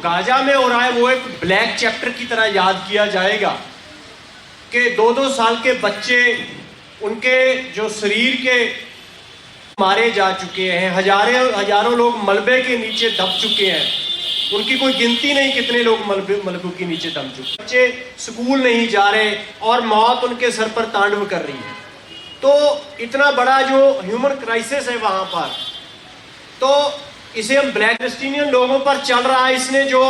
Gaza में हो रहा है, वो एक ब्लैक चैप्टर की तरह याद किया जाएगा कि दो दो साल के बच्चे उनके जो शरीर के मारे जा चुके हैं, हज़ारों हज़ारों लोग मलबे के नीचे दब चुके हैं। उनकी कोई गिनती नहीं कितने लोग मलबे, मलबों के नीचे दब चुके बच्चे स्कूल नहीं जा रहे और मौत उनके सर पर तांडव कर रही है। तो इतना बड़ा जो ह्यूमन क्राइसिस है वहाँ पर तो इसे हम ब्लैकस्टीनियन लोगों पर चल रहा है। इसने जो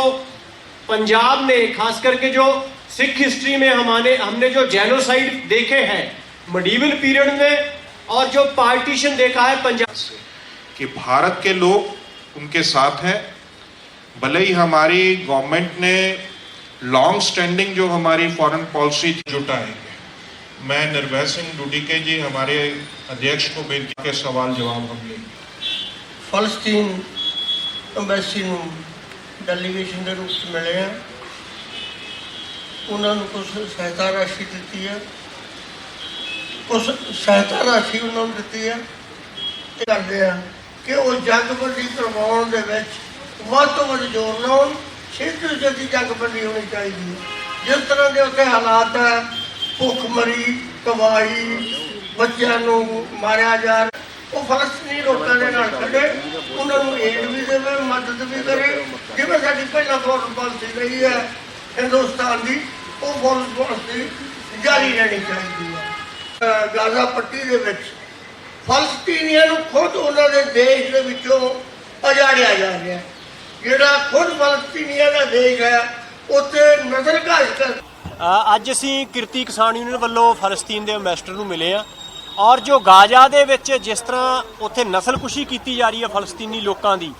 पंजाब में खास करके जो सिख हिस्ट्री में हमारे हमने जो जेनोसाइड देखे हैं मडिवल पीरियड में और जो पार्टीशन देखा है पंजाब से। कि भारत के लोग उनके साथ हैं। भले ही हमारी गवर्नमेंट ने लॉन्ग स्टैंडिंग जो हमारी फॉरेन पॉलिसी जुटाए मैं निर्भय सिंह डुडीके जी हमारे अध्यक्ष को बेनती के सवाल जवाब हम लेंगे फलस्तीन ਅੰਬੈਸੀ ਨੂੰ ਡੈਲੀਗੇਸ਼ਨ ਦੇ ਰੂਪ 'ਚ ਮਿਲੇ ਆ। ਉਹਨਾਂ ਨੂੰ ਕੁਝ ਸਹਾਇਤਾ ਰਾਸ਼ੀ ਦਿੱਤੀ ਹੈ ਕੁਝ ਸਹਾਇਤਾ ਰਾਸ਼ੀ ਉਹਨਾਂ ਨੂੰ ਦਿੱਤੀ ਹੈ ਇਹ ਕਰਦੇ ਆ ਕਿ ਉਹ ਜੰਗਬੰਦੀ ਕਰਵਾਉਣ ਦੇ ਵਿੱਚ ਵੱਧ ਤੋਂ ਵੱਧ ਜ਼ੋਰ ਲਾਉਣ। ਛੇਤੀ ਛੇਤੀ ਜੰਗਬੰਦੀ ਹੋਣੀ ਚਾਹੀਦੀ ਹੈ ਜਿਸ ਤਰ੍ਹਾਂ ਦੇ ਉੱਥੇ ਹਾਲਾਤ ਹੈ ਭੁੱਖਮਰੀ ਤਬਾਹੀ, ਬੱਚਿਆਂ ਨੂੰ ਮਾਰਿਆ ਜਾ ਰਿਹਾ। ਉਹ ਫਲਸਤੀਨੀ ਲੋਕਾਂ ਦੇ ਨਾਲ ਖੜੇ। ਉਹਨਾਂ ਨੂੰ ਏਡ ਵੀ ਦੇਵੇ, ਮਦਦ ਵੀ ਕਰੇ। ਜਿਵੇਂ ਸਾਡੀ ਪਹਿਲਾਂ ਫੋਰਨ ਪਾਲਿਸੀ ਰਹੀ ਹੈ, ਹਿੰਦੁਸਤਾਨ ਦੀ, ਉਹ ਫੋਰਨ ਪਾਲਿਸੀ ਜਾਰੀ ਰਹਿਣੀ ਚਾਹੀਦੀ ਹੈ। ਗਾਜ਼ਾ ਪੱਟੀ ਦੇ ਵਿੱਚ ਫਲਸਤੀਨੀਆਂ ਨੂੰ ਖੁਦ ਉਹਨਾਂ ਦੇ ਦੇਸ਼ ਦੇ ਵਿੱਚੋਂ ਅਜਾੜਿਆ ਜਾ ਰਿਹਾ ਜਿਹੜਾ ਖੁਦ ਫਲਸਤੀਨੀਆਂ ਦਾ ਦੇਸ਼ ਹੈ, ਉੱਥੇ ਨਜ਼ਰ ਘਾਟ ਕਰ ਅੱਜ ਅਸੀਂ ਕਿਰਤੀ ਕਿਸਾਨ ਯੂਨੀਅਨ ਵੱਲੋਂ ਫਲਸਤੀਨ ਦੇ ਅੰਬੈਸਡਰ ਨੂੰ ਮਿਲੇ ਆ ਔਰ ਜੋ ਗਾਜ਼ਾ ਦੇ ਵਿੱਚ ਜਿਸ ਤਰ੍ਹਾਂ ਉੱਥੇ ਨਸਲਕੁਸ਼ੀ ਕੀਤੀ ਜਾ ਰਹੀ ਹੈ ਫਲਸਤੀਨੀ ਲੋਕਾਂ ਦੀ,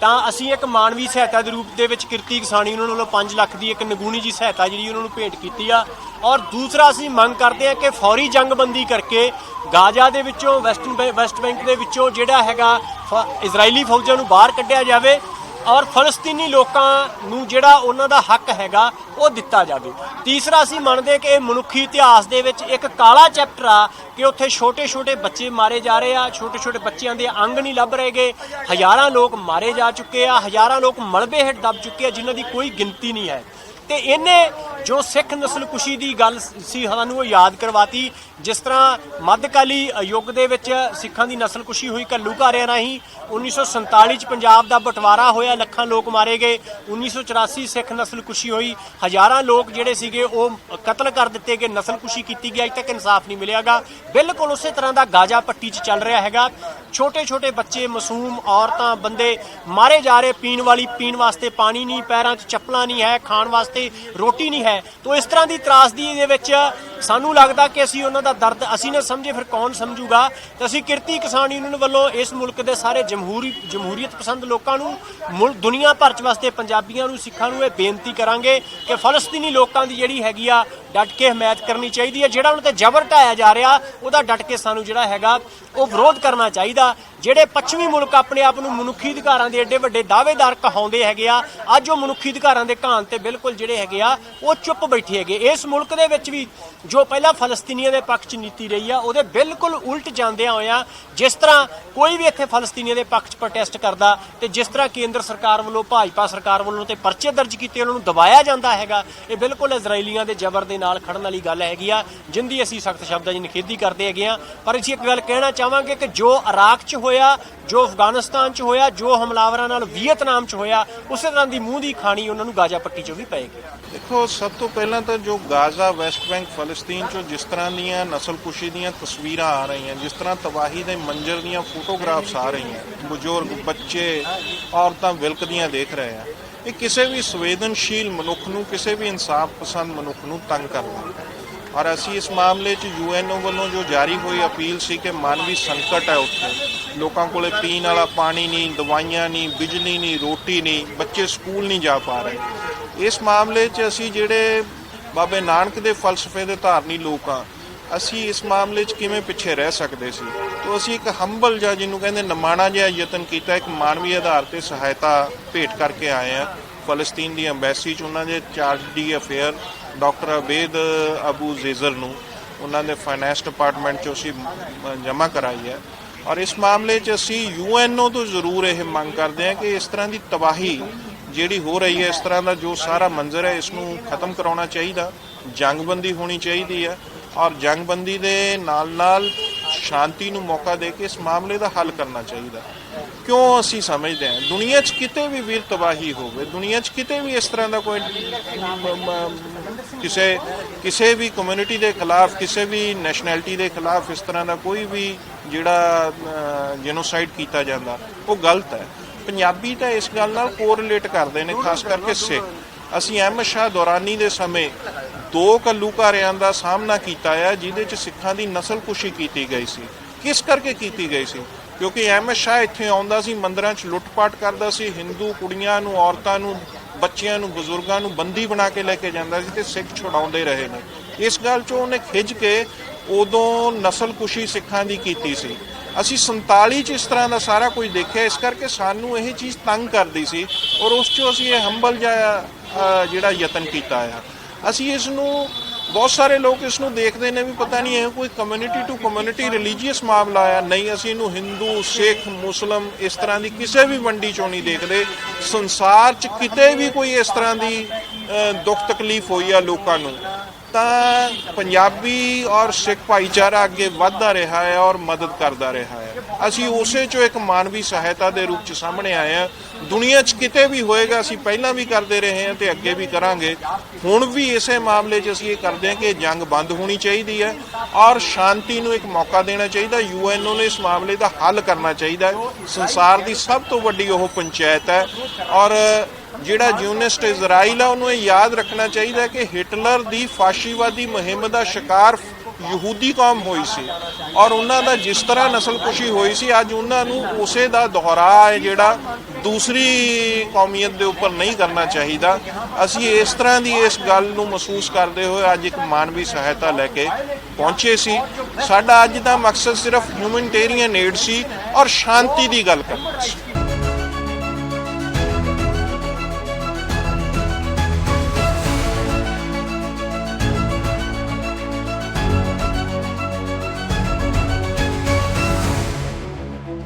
ਤਾਂ ਅਸੀਂ ਇੱਕ ਮਾਨਵੀ ਸਹਾਇਤਾ ਦੇ ਰੂਪ ਦੇ ਵਿੱਚ ਕਿਰਤੀ ਕਿਸਾਨੀ ਉਹਨਾਂ ਵੱਲੋਂ 5 ਲੱਖ ਦੀ ਇੱਕ ਨਗੂਣੀ ਜੀ ਸਹਾਇਤਾ ਜਿਹੜੀ ਉਹਨਾਂ ਨੂੰ ਭੇਂਟ ਕੀਤੀ ਆ। ਔਰ ਦੂਸਰਾ ਅਸੀਂ ਮੰਗ ਕਰਦੇ ਹਾਂ ਕਿ ਫੌਰੀ ਜੰਗਬੰਦੀ ਕਰਕੇ ਗਾਜ਼ਾ ਦੇ ਵਿੱਚੋਂ, ਵੈਸਟਰਨ ਬੈ- ਵੈਸਟ ਬੈਂਕ ਦੇ ਵਿੱਚੋਂ ਜਿਹੜਾ ਹੈਗਾ ਫ- ਇਜ਼ਰਾਈਲੀ ਫੌਜਾਂ ਨੂੰ ਬਾਹਰ ਕੱਢਿਆ ਜਾਵੇ। ਔਰ ਫਲਸਤੀਨੀ ਲੋਕਾਂ ਨੂੰ ਜਿਹੜਾ ਉਹਨਾਂ ਦਾ ਹੱਕ ਹੈਗਾ, ਉਹ ਦਿੱਤਾ ਜਾਵੇ। ਤੀਸਰਾ ਅਸੀਂ ਮੰਨਦੇ ਕਿ ਇਹ ਮਨੁੱਖੀ ਇਤਿਹਾਸ ਦੇ ਵਿੱਚ ਇੱਕ ਕਾਲਾ ਚੈਪਟਰ ਆ ਕਿ ਉੱਥੇ ਛੋਟੇ-ਛੋਟੇ ਬੱਚੇ ਮਾਰੇ ਜਾ ਰਹੇ ਆ, ਛੋਟੇ-ਛੋਟੇ ਬੱਚਿਆਂ ਦੇ ਅੰਗ ਨਹੀਂ ਲੱਭ ਰਹੇਗੇ ਹਜ਼ਾਰਾਂ ਲੋਕ ਮਾਰੇ ਜਾ ਚੁੱਕੇ ਆ, ਹਜ਼ਾਰਾਂ ਲੋਕ ਮਲਬੇ ਹੇਠ ਦਬ ਚੁੱਕੇ ਆ, ਜਿਨ੍ਹਾਂ ਦੀ ਕੋਈ ਗਿਣਤੀ ਨਹੀਂ ਹੈ। ਤੇ ਇਹਨੇ ਜੋ ਸਿੱਖ ਨਸਲਕੁਸ਼ੀ ਦੀ ਗੱਲ ਸੀ ਸਾਨੂੰ ਉਹ ਯਾਦ ਕਰਵਾਤੀ, ਜਿਸ ਤਰ੍ਹਾਂ ਮੱਧਕਾਲੀ ਯੁੱਗ ਦੇ ਵਿੱਚ ਸਿੱਖਾਂ ਦੀ ਨਸਲਕੁਸ਼ੀ ਹੋਈ ਘੱਲੂਘਾਰਿਆਂ ਰਾਹੀਂ 1947 ਚ ਪੰਜਾਬ ਦਾ ਬਟਵਾਰਾ ਹੋਇਆ, ਲੱਖਾਂ ਲੋਕ ਮਾਰੇ ਗਏ 1984 ਸਿੱਖ ਨਸਲਕੁਸ਼ੀ ਹੋਈ, ਹਜ਼ਾਰਾਂ ਲੋਕ ਜਿਹੜੇ ਸੀਗੇ ਉਹ ਕਤਲ ਕਰ ਦਿੱਤੇ ਗਏ ਨਸਲਕੁਸ਼ੀ ਕੀਤੀ ਗਈ, ਅਜੇ ਤੱਕ ਇਨਸਾਫ ਨਹੀਂ ਮਿਲਿਆਗਾ। ਬਿਲਕੁਲ ਉਸੇ ਤਰ੍ਹਾਂ ਦਾ ਗਾਜਾ ਪੱਟੀ 'ਚ ਚੱਲ ਰਿਹਾ ਹੈਗਾ। ਛੋਟੇ ਛੋਟੇ ਬੱਚੇ, ਮਾਸੂਮ ਔਰਤਾਂ, ਬੰਦੇ ਮਾਰੇ ਜਾ ਰਹੇ, ਪੀਣ ਵਾਲੀ, ਪੀਣ ਵਾਸਤੇ ਪਾਣੀ ਨਹੀਂ, ਪੈਰਾਂ 'ਚ ਚੱਪਲਾਂ ਨਹੀਂ ਹੈ, ਖਾਣ ਵਾਸਤੇ ਰੋਟੀ ਨਹੀਂ ਹੈ। ਤੋਂ ਇਸ ਤਰ੍ਹਾਂ ਦੀ ਤਰਾਸਦੀ ਦੇ ਵਿੱਚ ਸਾਨੂੰ ਲੱਗਦਾ ਕਿ ਅਸੀਂ ਉਹਨਾਂ ਦਾ ਦਰਦ ਅਸੀਂ ਨਾ ਸਮਝੇ, ਫਿਰ ਕੌਣ ਸਮਝੂਗਾ? ਤੇ ਅਸੀਂ ਕਿਰਤੀ ਕਿਸਾਨ ਯੂਨੀਅਨ ਵੱਲੋਂ ਇਸ ਮੁਲਕ ਦੇ ਸਾਰੇ ਜਮਹੂਰੀ, ਜਮਹੂਰੀਅਤ ਪਸੰਦ ਲੋਕਾਂ ਨੂੰ, ਮੁਲ, ਦੁਨੀਆ ਭਰ ਚ ਵਾਸਤੇ ਪੰਜਾਬੀਆਂ ਨੂੰ, ਸਿੱਖਾਂ ਨੂੰ ਇਹ ਬੇਨਤੀ ਕਰਾਂਗੇ ਕਿ ਫਲਸਤੀਨੀ ਲੋਕਾਂ ਦੀ ਜਿਹੜੀ ਹੈਗੀ ਆ ਡਟ ਕੇ ਹਮਾਇਤ ਕਰਨੀ ਚਾਹੀਦੀ ਹੈ। ਜਿਹੜਾ ਉਹਨਾਂ ਤੇ ਜ਼ਬਰ ਢਾਇਆ ਜਾ ਰਿਹਾ, ਉਹਦਾ ਡਟ ਕੇ ਸਾਨੂੰ ਜਿਹੜਾ ਹੈਗਾ ਉਹ ਵਿਰੋਧ ਕਰਨਾ ਚਾਹੀਦਾ। ਜਿਹੜੇ ਪੱਛਮੀ ਮੁਲਕ ਆਪਣੇ ਆਪ ਨੂੰ ਮਨੁੱਖੀ ਅਧਿਕਾਰਾਂ ਦੇ ਐਡੇ ਵੱਡੇ ਦਾਅਵੇਦਾਰ ਕਹਾਉਂਦੇ ਹੈਗੇ ਆ, ਅੱਜ ਉਹ ਮਨੁੱਖੀ ਅਧਿਕਾਰਾਂ ਦੇ ਘਾਣ ਤੇ ਬਿਲਕੁਲ ਜਿਹੜੇ ਹੈਗੇ ਆ, ਉਹ ਚੁੱਪ ਬੈਠੇ ਹੈਗੇ। ਇਸ ਮੁਲਕ ਦੇ ਵਿੱਚ ਵੀ ਜੋ ਪਹਿਲਾਂ ਫਲਸਤੀਨੀਆਂ ਦੇ ਪੱਖ 'ਚ ਨੀਤੀ ਰਹੀ ਆ, ਉਹਦੇ ਬਿਲਕੁਲ ਉਲਟ ਜਾਂਦਿਆਂ ਹੋਇਆਂ ਜਿਸ ਤਰ੍ਹਾਂ ਕੋਈ ਵੀ ਇੱਥੇ ਫਲਸਤੀਨੀਆਂ ਦੇ ਪੱਖ 'ਚ ਪ੍ਰੋਟੈਸਟ ਕਰਦਾ ਤੇ ਜਿਸ ਤਰ੍ਹਾਂ ਕੇਂਦਰ ਸਰਕਾਰ ਵੱਲੋਂ, ਭਾਜਪਾ ਸਰਕਾਰ ਵੱਲੋਂ ਤੇ ਪਰਚੇ ਦਰਜ ਕੀਤੇ, ਉਹਨਾਂ ਨੂੰ ਦਬਾਇਆ ਜਾਂਦਾ ਹੈਗਾ, ਇਹ ਬਿਲਕੁਲ ਇਜ਼ਰਾਈਲੀਆਂ ਦੇ ਜ਼ਬਰ ਦੇ ਨਾਲ ਖੜਨ ਵਾਲੀ ਗੱਲ ਹੈਗੀ ਆ, ਜਿੰਦੀ ਅਸੀਂ ਸਖਤ ਸ਼ਬਦਾਂ 'ਚ ਨਿਖੇਧੀ ਕਰਦੇ ਹੈਗੇ ਆ। ਪਰ ਅਸੀਂ ਇੱਕ ਗੱਲ ਕਹਿਣਾ ਚਾਹਾਂਗੇ ਕਿ ਜੋ ਇਰਾਕ 'ਚ ਹੋਏ ਹੋਇਆ, ਜੋ ਅਫਗਾਨਿਸਤਾਨ 'ਚ ਹੋਇਆ, ਜੋ ਹਮਲਾਵਰਾਂ ਨਾਲ ਵੀਅਤਨਾਮ 'ਚ ਹੋਇਆ, ਉਸੇ ਤਰ੍ਹਾਂ ਦੀ ਮੂੰਹ ਦੀ ਖਾਣੀ ਉਹਨਾਂ ਨੂੰ ਗਾਜ਼ਾ ਪੱਟੀ 'ਚੋਂ ਵੀ ਪਏਗੀ ਦੇਖੋ, ਸਭ ਤੋਂ ਪਹਿਲਾਂ ਤਾਂ ਜੋ ਗਾਜ਼ਾ, ਵੈਸਟ ਬੈਂਕ, ਫਲਸਤੀਨ ਚੋਂ ਜਿਸ ਤਰ੍ਹਾਂ ਦੀਆਂ ਨਸਲਕੁਸ਼ੀ ਦੀਆਂ ਤਸਵੀਰਾਂ ਆ ਰਹੀਆਂ, ਜਿਸ ਤਰ੍ਹਾਂ ਤਬਾਹੀ ਦੇ ਮੰਜ਼ਰ ਦੀਆਂ ਫੋਟੋਗ੍ਰਾਫਸ ਆ ਰਹੀਆਂ, ਬਜ਼ੁਰਗ, ਬੱਚੇ, ਔਰਤਾਂ ਵਿਲਕਦੀਆਂ ਦੇਖ ਰਹੇ ਆ, ਇਹ ਕਿਸੇ ਵੀ ਸੰਵੇਦਨਸ਼ੀਲ ਮਨੁੱਖ ਨੂੰ, ਕਿਸੇ ਵੀ ਇਨਸਾਫ ਪਸੰਦ ਮਨੁੱਖ ਨੂੰ ਤੰਗ ਕਰਦਾ ਹੈ ਔਰ ਅਸੀਂ ਇਸ ਮਾਮਲੇ 'ਚ ਯੂਐਨਓ ਵੱਲੋਂ ਜੋ ਜਾਰੀ ਹੋਈ ਅਪੀਲ ਸੀ ਕਿ ਮਾਨਵੀ ਸੰਕਟ ਹੈ ਉੱਥੇ। ਲੋਕਾਂ ਕੋਲੇ ਪੀਣ ਵਾਲਾ ਪਾਣੀ ਨਹੀਂ, ਦਵਾਈਆਂ ਨਹੀਂ, ਬਿਜਲੀ ਨਹੀਂ, ਰੋਟੀ ਨਹੀਂ, ਬੱਚੇ ਸਕੂਲ ਨਹੀਂ ਜਾ ਪਾ ਰਹੇ। ਇਸ ਮਾਮਲੇ 'ਚ ਅਸੀਂ ਜਿਹੜੇ ਬਾਬੇ ਨਾਨਕ ਦੇ ਫਲਸਫੇ ਦੇ ਧਾਰਨੀ ਲੋਕ ਆ ਅਸੀਂ ਇਸ ਮਾਮਲੇ 'ਚ ਕਿਵੇਂ ਪਿੱਛੇ ਰਹਿ ਸਕਦੇ ਸੀ? ਤੋਂ ਅਸੀਂ ਇੱਕ ਹੰਬਲ ਜਾਂ ਜਿਹਨੂੰ ਕਹਿੰਦੇ ਨਮਾਣਾ ਜਿਹਾ ਯਤਨ ਕੀਤਾ, ਇੱਕ ਮਾਨਵੀ ਆਧਾਰ ਤੇ ਸਹਾਇਤਾ ਭੇਟ ਕਰਕੇ ਆਏ ਆ ਫਲਸਤੀਨ ਦੀ ਐਮਬੈਸੀ 'ਚ ਉਹਨਾਂ ਦੇ charge d'affaires doctor Abed Abu Zezer ਨੂੰ ਉਹਨਾਂ ਦੇ ਫਾਈਨੈਂਸ ਡਿਪਾਰਟਮੈਂਟ 'ਚ ਅਸੀਂ ਜਮ੍ਹਾਂ ਕਰਾਈ ਹੈ। ਔਰ ਇਸ ਮਾਮਲੇ 'ਚ ਅਸੀਂ ਯੂਐਨਓ ਤੋਂ ਜ਼ਰੂਰ ਇਹ ਮੰਗ ਕਰਦੇ ਹਾਂ ਕਿ ਇਸ ਤਰ੍ਹਾਂ ਦੀ ਤਬਾਹੀ ਜਿਹੜੀ ਹੋ ਰਹੀ ਹੈ, ਇਸ ਤਰ੍ਹਾਂ ਦਾ ਜੋ ਸਾਰਾ ਮੰਜ਼ਰ ਹੈ, ਇਸ ਨੂੰ ਖਤਮ ਕਰਾਉਣਾ ਚਾਹੀਦਾ, ਜੰਗਬੰਦੀ ਹੋਣੀ ਚਾਹੀਦੀ ਹੈ ਔਰ ਜੰਗਬੰਦੀ ਦੇ ਨਾਲ ਨਾਲ ਸ਼ਾਂਤੀ ਨੂੰ ਮੌਕਾ ਦੇ ਕੇ ਇਸ ਮਾਮਲੇ ਦਾ ਹੱਲ ਕਰਨਾ ਚਾਹੀਦਾ। ਕਿਉਂ ਅਸੀਂ ਸਮਝਦੇ ਹਾਂ? ਦੁਨੀਆ 'ਚ ਕਿਤੇ ਵੀ ਵੀਰ ਤਬਾਹੀ ਹੋਵੇ, ਦੁਨੀਆ 'ਚ ਕਿਤੇ ਵੀ ਇਸ ਤਰ੍ਹਾਂ ਦਾ ਕੋਈ ਕਿਸੇ ਕਿਸੇ ਵੀ ਕਮਿਊਨਿਟੀ ਦੇ ਖਿਲਾਫ, ਕਿਸੇ ਵੀ ਨੈਸ਼ਨੈਲਿਟੀ ਦੇ ਖਿਲਾਫ ਇਸ ਤਰ੍ਹਾਂ ਦਾ ਕੋਈ ਵੀ ਜਿਹੜਾ ਜੈਨੋਸਾਈਡ ਕੀਤਾ ਜਾਂਦਾ, ਉਹ ਗਲਤ ਹੈ। ਪੰਜਾਬੀ ਤਾਂ ਇਸ ਗੱਲ ਨਾਲ ਕੋਰਿਲੇਟ ਕਰਦੇ ਨੇ, ਖਾਸ ਕਰਕੇ ਸਿੱਖ। ਅਸੀਂ ਅਹਿਮਦ ਸ਼ਾਹ ਦੌਰਾਨੀ ਦੇ ਸਮੇਂ ਦੋ ਘੱਲੂਘਾਰਿਆਂ ਦਾ ਸਾਹਮਣਾ ਕੀਤਾ ਆ, ਜਿਹਦੇ 'ਚ ਸਿੱਖਾਂ ਦੀ ਨਸਲਕੁਸ਼ੀ ਕੀਤੀ ਗਈ ਸੀ। ਕਿਸ ਕਰਕੇ ਕੀਤੀ ਗਈ ਸੀ? ਕਿਉਂਕਿ ਅਹਿਮਦ ਸ਼ਾਹ ਇੱਥੇ ਆਉਂਦਾ ਸੀ, ਮੰਦਰਾਂ 'ਚ ਲੁੱਟਪਾਟ ਕਰਦਾ ਸੀ, ਹਿੰਦੂ ਕੁੜੀਆਂ ਨੂੰ, ਔਰਤਾਂ ਨੂੰ ਬੱਚਿਆਂ ਨੂੰ, ਬਜ਼ੁਰਗਾਂ ਨੂੰ ਬੰਦੀ ਬਣਾ ਕੇ ਲੈ ਕੇ ਜਾਂਦਾ ਸੀ ਤੇ ਸਿੱਖ ਛੁਡਾਉਂਦੇ ਰਹੇ ਨੇ। ਇਸ ਗੱਲ 'ਚੋਂ ਉਹਨੇ ਖਿੱਚ ਕੇ ਉਦੋਂ ਨਸਲਕੁਸ਼ੀ ਸਿੱਖਾਂ ਦੀ ਕੀਤੀ ਸੀ। ਅਸੀਂ 47 ਚ ਇਸ ਤਰ੍ਹਾਂ ਦਾ ਸਾਰਾ ਕੁਝ ਦੇਖਿਆ, ਇਸ ਕਰਕੇ ਸਾਨੂੰ ਇਹ ਚੀਜ਼ ਤੰਗ ਕਰਦੀ ਸੀ ਔਰ ਉਸ 'ਚੋਂ ਅਸੀਂ ਇਹ ਹੰਬਲ ਜਿਹਾ ਜਿਹੜਾ ਯਤਨ ਕੀਤਾ ਆ। ਅਸੀਂ ਇਸ ਨੂੰ ਬਹੁਤ ਸਾਰੇ ਲੋਕ ਇਸ ਨੂੰ ਦੇਖਦੇ ਨੇ ਵੀ ਪਤਾ ਨਹੀਂ ਇਹ ਕੋਈ ਕਮਿਊਨਿਟੀ ਟੂ ਕਮਿਊਨਿਟੀ ਰਿਲੀਜੀਅਸ ਮਾਮਲਾ ਆ, ਨਹੀਂ ਅਸੀਂ ਇਹਨੂੰ ਹਿੰਦੂ ਸਿੱਖ ਮੁਸਲਮ ਇਸ ਤਰ੍ਹਾਂ ਦੀ ਕਿਸੇ ਵੀ ਵੰਡੀ ਚੋਂ ਨਹੀਂ ਦੇਖਦੇ। ਸੰਸਾਰ 'ਚ ਕਿਤੇ ਵੀ ਕੋਈ ਇਸ ਤਰ੍ਹਾਂ ਦੀ ਦੁੱਖ ਤਕਲੀਫ ਹੋਈ ਆ ਲੋਕਾਂ ਨੂੰ, ਤਾਂ ਪੰਜਾਬੀ ਔਰ ਸਿੱਖ ਭਾਈਚਾਰਾ ਅੱਗੇ ਵਧਦਾ ਰਿਹਾ ਹੈ ਔਰ ਮਦਦ ਕਰਦਾ ਰਿਹਾ ਹੈ। ਅਸੀਂ ਉਸੇ ਚੋਂ ਇੱਕ ਮਾਨਵੀ ਸਹਾਇਤਾ ਦੇ ਰੂਪ ਚ ਸਾਹਮਣੇ ਆਏ ਹਾਂ। ਦੁਨੀਆ 'ਚ ਕਿਤੇ ਵੀ ਹੋਏਗਾ, ਅਸੀਂ ਪਹਿਲਾਂ ਵੀ ਕਰਦੇ ਰਹੇ ਹਾਂ ਤੇ ਅੱਗੇ ਵੀ ਕਰਾਂਗੇ। ਹੁਣ ਵੀ ਇਸੇ ਮਾਮਲੇ 'ਚ ਅਸੀਂ ਇਹ ਕਰਦੇ ਹਾਂ ਕਿ ਜੰਗ ਬੰਦ ਹੋਣੀ ਚਾਹੀਦੀ ਹੈ ਔਰ ਸ਼ਾਂਤੀ ਨੂੰ ਇੱਕ ਮੌਕਾ ਦੇਣਾ ਚਾਹੀਦਾ। ਯੂਐਨਓ ਨੂੰ ਇਸ ਮਾਮਲੇ ਦਾ ਹੱਲ ਕਰਨਾ ਚਾਹੀਦਾ ਹੈ। ਸੰਸਾਰ ਦੀ ਸਭ ਤੋਂ ਵੱਡੀ ਉਹ ਪੰਚਾਇਤ ਹੈ ਔਰ ਜਿਹੜਾ ਜਿਊਨਿਸਟ ਇਜ਼ਰਾਈਲ ਆ, ਉਹਨੂੰ ਇਹ ਯਾਦ ਰੱਖਣਾ ਚਾਹੀਦਾ ਕਿ ਹਿਟਲਰ ਦੀ ਫਾਸ਼ੀਵਾਦੀ ਮੁਹਿੰਮ ਦਾ ਸ਼ਿਕਾਰ ਯਹੂਦੀ ਕੌਮ ਹੋਈ ਸੀ ਔਰ ਉਹਨਾਂ ਦਾ ਜਿਸ ਤਰ੍ਹਾਂ ਨਸਲਕੁਸ਼ੀ ਹੋਈ ਸੀ, ਅੱਜ ਉਹਨਾਂ ਨੂੰ ਉਸੇ ਦਾ ਦੁਹਰਾ ਹੈ ਜਿਹੜਾ ਦੂਸਰੀ ਕੌਮੀਅਤ ਦੇ ਉੱਪਰ ਨਹੀਂ ਕਰਨਾ ਚਾਹੀਦਾ। ਅਸੀਂ ਇਸ ਤਰ੍ਹਾਂ ਦੀ ਇਸ ਗੱਲ ਨੂੰ ਮਹਿਸੂਸ ਕਰਦੇ ਹੋਏ ਅੱਜ ਇੱਕ ਮਾਨਵੀ ਸਹਾਇਤਾ ਲੈ ਕੇ ਪਹੁੰਚੇ ਸੀ। ਸਾਡਾ ਅੱਜ ਦਾ ਮਕਸਦ ਸਿਰਫ ਹਿਊਮਨਟੇਰੀਅਨ ਏਡ ਸੀ ਔਰ ਸ਼ਾਂਤੀ ਦੀ ਗੱਲ ਕਰਨਾ ਸੀ।